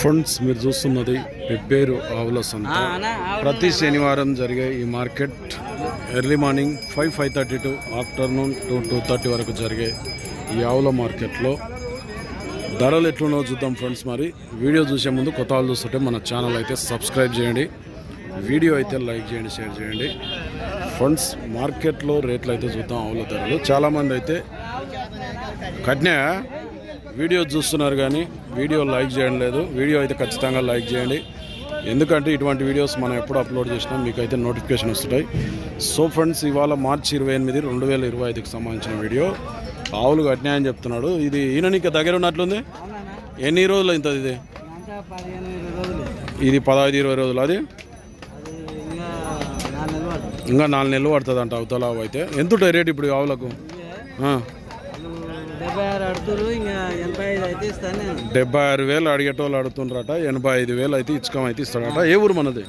Friends మీరు చూస్తున్నది పెబ్బేరు ఆవుల సంత. ప్రతి శనివారం జరిగే ఈ market early morning five five thirty to afternoon two two thirty వరకు జరిగే ఈ ఆవుల మార్కెట్లో. ధరలు ఎట్లున్నో చూద్దాం ఫ్రెండ్స్ మరి. వీడియో చూసే ముందు కొత్త వాళ్ళు చూస్తుంటే మన ఛానల్ అయితే సబ్స్క్రైబ్ చేయండి. వీడియో అయితే లైక్ చేయండి షేర్ చేయండి. ఫ్రెండ్స్ మార్కెట్లో రేట్లు అయితే చూద్దాం ఆవుల ధరలు. చాలామంది అయితే కట్నా వీడియో చూస్తున్నారు కానీ వీడియో లైక్ చేయడం లేదు. వీడియో అయితే ఖచ్చితంగా లైక్ చేయండి. ఎందుకంటే ఇటువంటి వీడియోస్ మనం ఎప్పుడు అప్లోడ్ చేసినా మీకు అయితే నోటిఫికేషన్ వస్తుంటాయి. సో ఫ్రెండ్స్ ఇవాళ మార్చి ఇరవై ఎనిమిది రెండు వేల ఇరవై ఐదుకి సంబంధించిన వీడియో. ఆవులు కట్నా అని చెప్తున్నాడు. ఇది ఈయన నీకు దగ్గర ఉన్నట్లుంది? ఎన్ని రోజులు అవుతుంది ఇది? ఇది పదహైదు ఇరవై రోజులు. అది? ఇంకా నాలుగు నెలలు పడుతుంది. అంట అవతల అయితే. ఎంత ఉంటుంది రేట్ ఇప్పుడు ఆవులకు? డెబ్బై ఆరు అడుగుతారు ఇంకా ఎనభై ఐదు అయితే ఇస్తాను. నేను డెబ్బై ఆరు వేలు అడిగేటోళ్ళు అడుగుతుండ్రట ఎనభై ఐదు వేలు అయితే ఇచ్చుకం అయితే ఇస్తాడట. ఏ ఊరు మనది?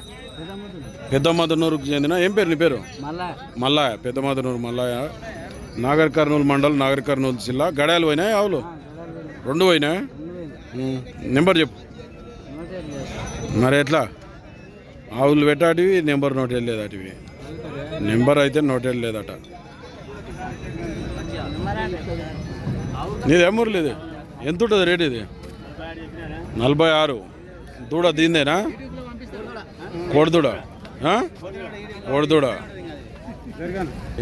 పెద్ద మదనూరుకు చెందిన ఏం పేరు నీ పేరు? మళ్ళా మల్లాయ పెద్ద మదనూరు మల్లాయ నాగర్ కర్నూలు మండల్ నాగర్ కర్నూలు జిల్లా. గడాలు పోయినాయి ఆవులు? రెండు పోయినాయి? నెంబర్ చెప్పు. మరి ఎట్లా? ఆవులు పెట్టాటివి నెంబర్ నోట్ వెళ్ళేదటివి. నెంబర్ అయితే నోట్ వెళ్ళేదట. నీది ఏమూరు లేదు ఎంత ఉంటుంది రేట్ ఇది? నలభై ఆరు. దూడ దీందేనా కోడిదూడ? కోడిదూడ.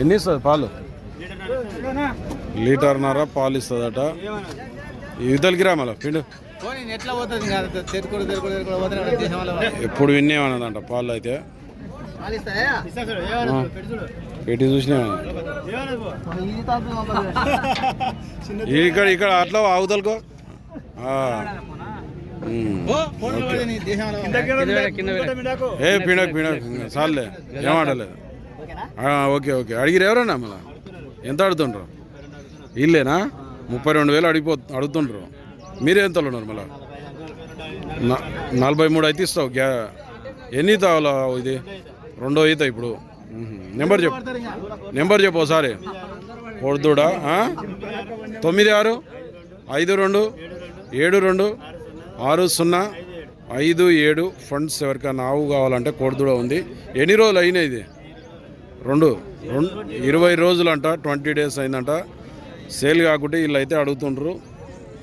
ఎన్ని ఇస్తుంది పాలు? లీటర్న్నర పాలు ఇస్తుందట. ఇవతలకి రా మళ్ళా పిండు. ఎప్పుడు వినేమన్నదంట పాలు అయితే. పెట్టి చూసినా. ఇక్కడ ఇక్కడ అట్లా అవతలకో. ఏ పీడక్ పీడక్ చాలే ఏమాడలేదు ఆ, ఓకే ఓకే. అడిగిరు ఎవరన్నా మళ్ళా? ఎంత అడుగుతుండ్రు ఇల్లేనా? ముప్పై రెండు వేలు అడిగిపో అడుగుతుండ్రు. మీరే ఎంత ఉన్నారు మళ్ళా? నలభై మూడు అయితే ఇస్తావు. గ్యా ఎన్ని తావాలా ఇది? రెండో ఈత ఇప్పుడు. నెంబర్ చెప్పు. నెంబర్ చెప్పు ఒకసారి. కొడుతుడా తొమ్మిది ఆరు ఐదు రెండు ఏడు రెండు ఆరు సున్నా ఐదు ఏడు. ఫండ్స్ ఎవరికైనా ఆవు కావాలంటే కొడుతుడ ఉంది. ఎన్ని రోజులు అయినాయి ఇది? రెండు. రెండు ఇరవై రోజులు అంట ట్వంటీ డేస్ అయిందంట. సేల్ కాకుంటే వీళ్ళు అయితే అడుగుతుండ్రు.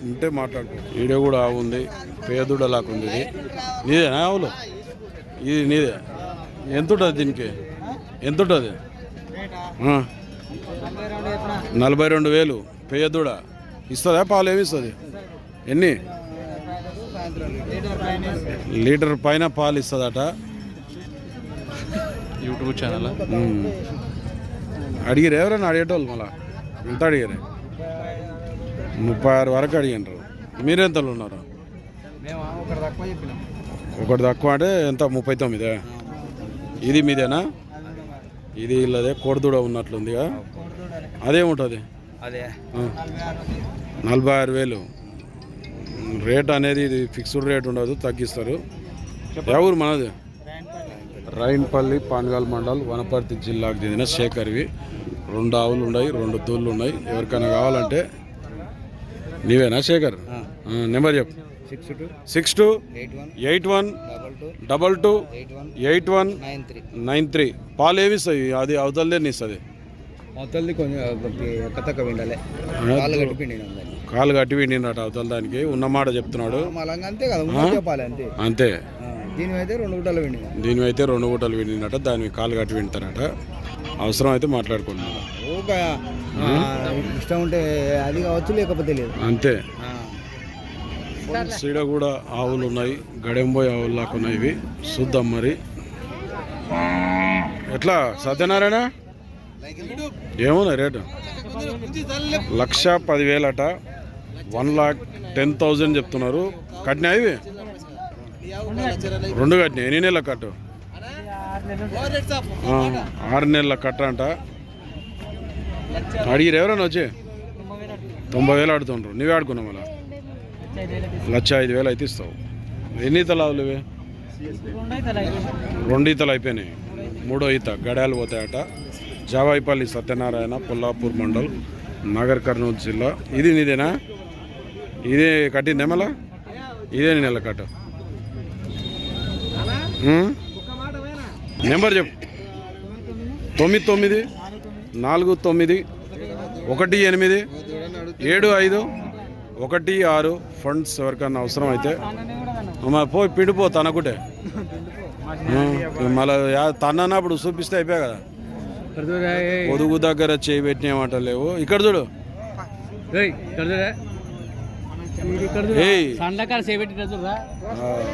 ఉంటే మాట్లాడుకో. వీడియో కూడా ఆవు ఉంది పేదుడ లాకుంది ఇది. నీదేనా ఆవులు? ఇది నీదే. ఎంత ఉంటుంది దీనికి? ఎంత ఉంటుంది నలభై రెండు వేలు. పేదూడ ఇస్తుందా? పాలు ఏమి ఇస్తుంది? ఎన్ని? లీటర్ పైన పాలు ఇస్తుందట. YouTube channel. అడిగిరు ఎవరైనా? అడిగేటోళ్ళు మళ్ళా. ఎంత అడిగారు ముప్పై ఆరు వరకు అడిగినారు మీరెంతలో ఉన్నారు? మేము? ఒకటి తక్కువ చెప్పినాం. ఒకటి తక్కువ అంటే ఎంత? ముప్పై తొమ్మిదే? ఇది మీదేనా? ఇది ఇల్లదే కోడిదూడ ఉన్నట్లుందిగా? అదేముంటుంది అదే. ఆ. నలభై ఆరు వేలు. రేట్ అనేది ఇది ఫిక్స్డ్ రేట్ ఉండదు తగ్గిస్తారు. ఎవరు మనది? రైన్పల్లి పాన్గాల్ మండల్ వనపర్తి జిల్లాకు చెందిన శేఖర్వి. రెండు ఆవులు ఉన్నాయి రెండు దూళ్ళు ఉన్నాయి. ఎవరికైనా కావాలంటే నీవేనా శేఖర్? నెంబర్ చెప్పు. Six two eight one double two eight one nine three పాలు ఏమి ఇస్తాయి? అది అవతలదే ఇస్తుంది? మొత్తం కొంచెం విండాలి కాలు కట్టి విండినట అవతల దానికి. ఉన్నమాట చెప్తున్నాడు. అంతే కదా దీని అయితే రెండు గుట్టలు దీని అయితే రెండు గుట్టలు విండినట దానికి కాలు కట్టి వింటారట అవసరం అయితే మాట్లాడుకుంటున్నాడు ఇష్టం ఉంటే అది కావచ్చు లేకపోతే లేదు. అంతే. సీడ కూడా ఆవులు ఉన్నాయి. గడెంబోయ్ ఆవులు లాగా ఉన్నాయి ఇవి. చూద్దాం మరి. ఎట్లా? సత్యనారాయణ? ఏమున్నాయి రేటు? లక్ష పదివేలట. వన్ లాక్ టెన్ థౌజండ్ చెప్తున్నారు. కట్టినా ఇవి? రెండు కట్టినాయి? ఎన్ని నెలల కట్టు? ఆరు నెలల కట్ట అంట అడిగిరు ఎవరైనా వచ్చి? తొంభై వేలు ఆడుతుండ్రు నువ్వే ఆడుకున్నావు మళ్ళా? లక్ష ఐదు వేలు అయితే ఇస్తావు. ఎన్ని ఈతలు ఇవి? రెండు ఈతలు అయిపోయినాయి. మూడో ఈత గడాలు పోతాయట. జావాయిపల్లి సత్యనారాయణ పుల్లాపూర్ మండల్ నగర్ కర్నూలు జిల్లా. ఇది నీదేనా? ఇదే కట్టిందే మళ్ళా? ఇదే నెల కట్ట. నెంబర్ చెప్పు. తొమ్మిది తొమ్మిది నాలుగు తొమ్మిది ఒకటి ఎనిమిది ఏడు ఐదు ఒకటి ఆరు ఫండ్స్ ఎవరికన్నా అవసరం అయితే పోయి పిండిపో తనకుటే. మళ్ళీ తన్నప్పుడు చూపిస్తే అయిపోయా కదా. పొదుగు దగ్గర చేయి పెట్టినామంట లేవు. ఇక్కడ చూడు.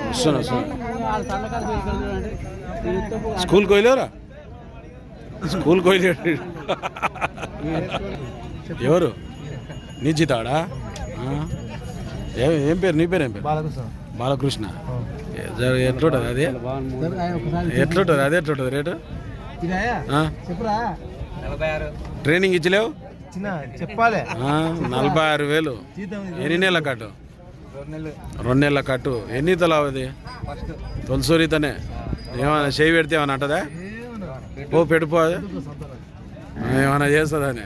వస్తున్నా చూడండి స్కూల్కి పోయలేరా? స్కూల్కి ఎవరు? నిజితాడా? ఏం ఏం పేరు? నీ పేరు ఏం పేరు? బాలకృష్ణ. ఎట్లుంటుంది అది? ఎట్లుంటుంది? అది ఎట్లుంటుంది? రేటు? ట్రైనింగ్ ఇచ్చలేవు? చిన్న చెప్పాలి. నలభై ఆరు వేలు. ఎన్ని నెలల కట్టు? రెండు నెలల. కట్టు. ఎన్ని తలావు అది? ఫస్ట్. తొలసూరితోనే. ఏమైనా చేయి పెడితే ఏమైనా అంటదా? ఓ పెడిపో అది. ఏమైనా చేస్తుందని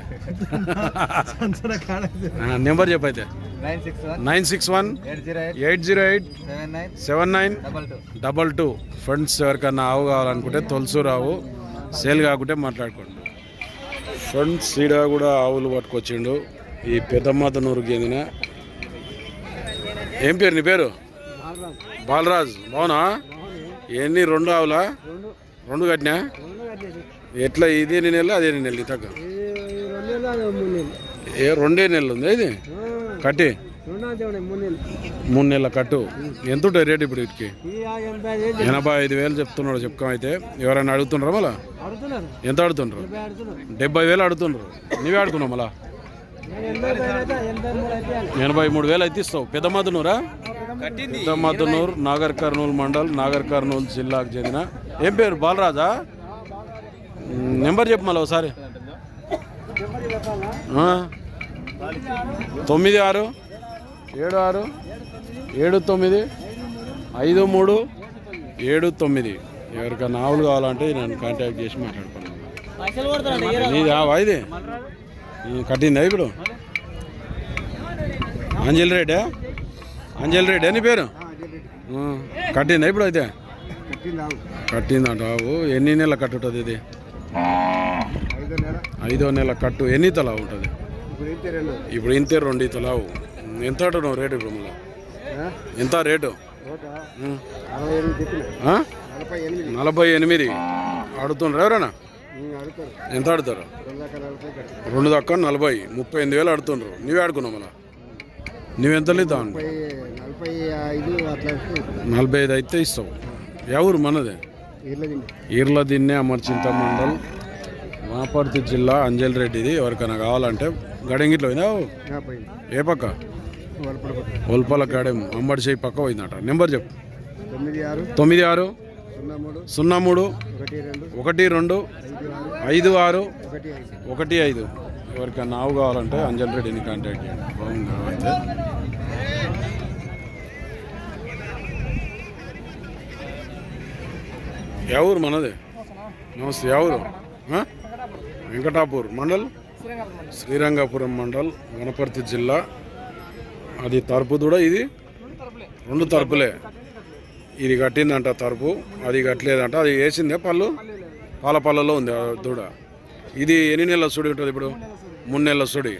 number చెప్పైతే nine six one. Nine six one. Eight zero eight. Seven nine. Double two. Double two. Friends ఎవరికన్నా ఆవు కావాలనుకుంటే తొలసూరు ఆవు సేల్ కాకుంటే మాట్లాడుకోండి. ఫ్రెండ్స్ ఈడ కూడా ఆవులు పట్టుకొచ్చిండు. ఈ పెద్దమ్మతనూరుకి చెందిన. ఏం పేరు నీ పేరు? బాలరాజ్. బావునా? ఎన్ని? రెండు ఆవులా? రెండు. కట్టినా? ఎట్లా ఇది ఎన్ని నెలలు అదే నెలలు ఈ తగ్గ? ఏ రెండే నెలలు ఉంది ఇది? కట్టి? మూడు నెలల. కట్టు. ఎంత ఉంటుంది రేట్ ఇప్పుడు వీటికి? ఎనభై ఐదు వేలు చెప్తున్నాడు చెప్పుకో అయితే ఎవరైనా అడుగుతున్నారా మళ్ళా? ఎంత అడుగుతుండ్రు డెబ్బై వేలు అడుగుతుండ్రు నీవే ఆడుకున్నావు మళ్ళా? ఎనభై మూడు వేలు అయితే ఇస్తావు. పెద్దమధునూరా పెద్దమధునూరు నాగర్ కర్నూలు మండల్ నాగర్ కర్నూలు జిల్లాకు చెందిన. ఏం పేరు? బాలరాజా? నెంబర్ చెప్పు మళ్ళీ ఒకసారి? తొమ్మిది ఆరు ఏడు ఆరు ఏడు తొమ్మిది ఐదు మూడు ఏడు తొమ్మిది. ఎవరికైనా ఆవులు కావాలంటే నన్ను కాంటాక్ట్ చేసి మాట్లాడుకున్నాను నీది? కట్టిందా ఇప్పుడు? అంజల్ రెడ్డి? అంజల్ రెడ్డి అని పేరు? కట్టిందా ఇప్పుడు అయితే? కట్టిందంట ఆవు. ఎన్ని నెలల కట్టుంటుంది ఇది? ఐదో నెల కట్టు. ఎన్ని తలా ఉంటుంది? ఇప్పుడు ఇంతే రెండు. తలావు. ఎంత అంటున్నావు రేటు ఇప్పుడు మళ్ళీ? ఎంత రేటు? నలభై ఎనిమిది ఆడుతుండ్రు ఎవరైనా? ఎంత ఆడుతారు? రెండు దక్క నలభై ముప్పై ఎనిమిది వేలు ఆడుతుండ్రు. నువ్వే ఆడుకున్నావు మళ్ళా? నువ్వెంత ఇద్దాం నలభై ఐదు అయితే ఇస్తావు. ఎవరు మనదే? ఈర్ల దిన్నే అమర్చింత మండల్ మాపర్తి జిల్లా అంజల్ రెడ్డిది. ఎవరికైనా కావాలంటే గడంగిట్లో పోయిందా? ఏ పక్క? ఒల్పల గాడెం అంబడి చేయి పక్క పోయిందట. నెంబర్ చెప్పు. తొమ్మిది ఆరు. సున్నా మూడు. ఒకటి రెండు. ఐదు ఆరు. ఒకటి ఐదు. ఒకటి ఐదు. ఎవరికైనా ఆవు కావాలంటే అంజల్ రెడ్డిని కాంటాక్ట్ చేయండి. బాగుంది. ఎవరు మనది? నమస్తే ఎవరు? వెంకటాపూర్ మండల్? శ్రీరంగపురం మండల్ వనపర్తి జిల్లా. అది తరపు దూడ ఇది? రెండు తరపులే. ఇది కట్టిందంట తరపు అది కట్టలేదంట. అది వేసిందే పళ్ళు? పాల పళ్ళలో ఉంది దూడ. ఇది ఎన్ని నెలల సుడి ఉంటుంది ఇప్పుడు? మూడు నెలల సుడి.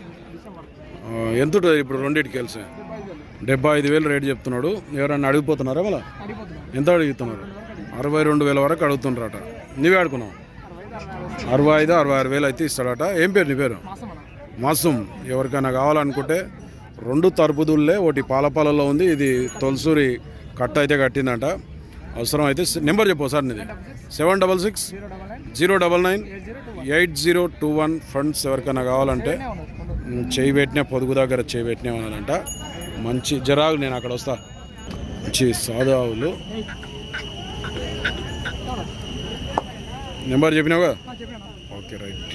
ఎంత ఉంటుంది ఇప్పుడు రెండింటికి కలిసి? డెబ్బై ఐదు వేలు రేటు చెప్తున్నాడు. ఎవరన్నా అడిగిపోతున్నారా మళ్ళా? ఎంత అడుగుతున్నారు అరవై రెండు వేల వరకు అడుగుతుండ్రట. నువ్వే ఆడుకున్నావు? అరవై ఐదు అరవై ఆరు వేలు అయితే ఇస్తాడట. ఏం పేరు నీ పేరు? మాసం ఎవరికైనా కావాలనుకుంటే రెండు తరుపుదుల్లే ఒకటి పాలపాలలో ఉంది ఇది తొలసూరి కట్ట అయితే కట్టిందంట. అవసరం అయితే నెంబర్ చెప్పు సార్ నీది. Seven double six zero double nine eight zero two one friends ఎవరికైనా కావాలంటే చేయి పెట్టినా పొదుగు దగ్గర చేయి పెట్టినా పెట్టినామనంట మంచి జరాగు నేను అక్కడ వస్తా. మంచి సాధు ఆవులు నెంబర్ చెప్పినావు కదా ఓకే రైట్.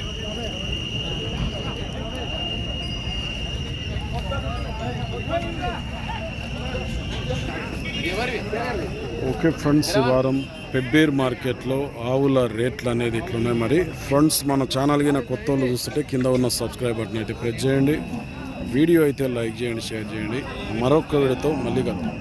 ఓకే ఫ్రెండ్స్ ఈ వారం పెబ్బేర్ మార్కెట్లో ఆవుల రేట్లు అనేది ఇట్లున్నాయి. మరి ఫ్రెండ్స్ మన ఛానల్ కింద కొత్త వాళ్ళు చూస్తుంటే కింద ఉన్న సబ్స్క్రైబ్ బటన్ అయితే ప్రెస్ చేయండి. వీడియో అయితే లైక్ చేయండి షేర్ చేయండి. మరొక వీడియోతో మళ్ళీ కలుద్దాం.